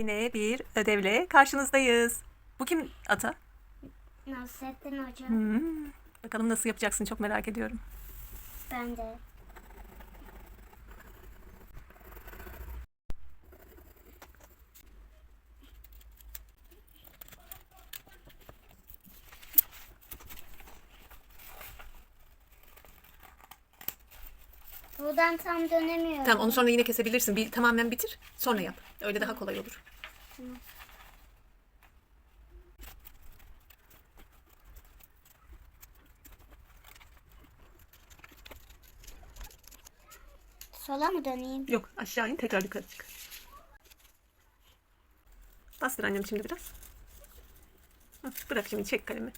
Yine bir ödevle karşınızdayız. Bu kim Ata? Nasrettin Hoca. Hmm, Bakalım nasıl yapacaksın çok merak ediyorum. Ben de. Buradan tam dönemiyorum. Tamam onu sonra yine kesebilirsin. Bir tamamen bitir sonra yap. Öyle daha kolay olur. Sola mı döneyim? Yok aşağı in tekrar yukarı çık. Bastır annem şimdi biraz. Bırak şimdi çek kalemi.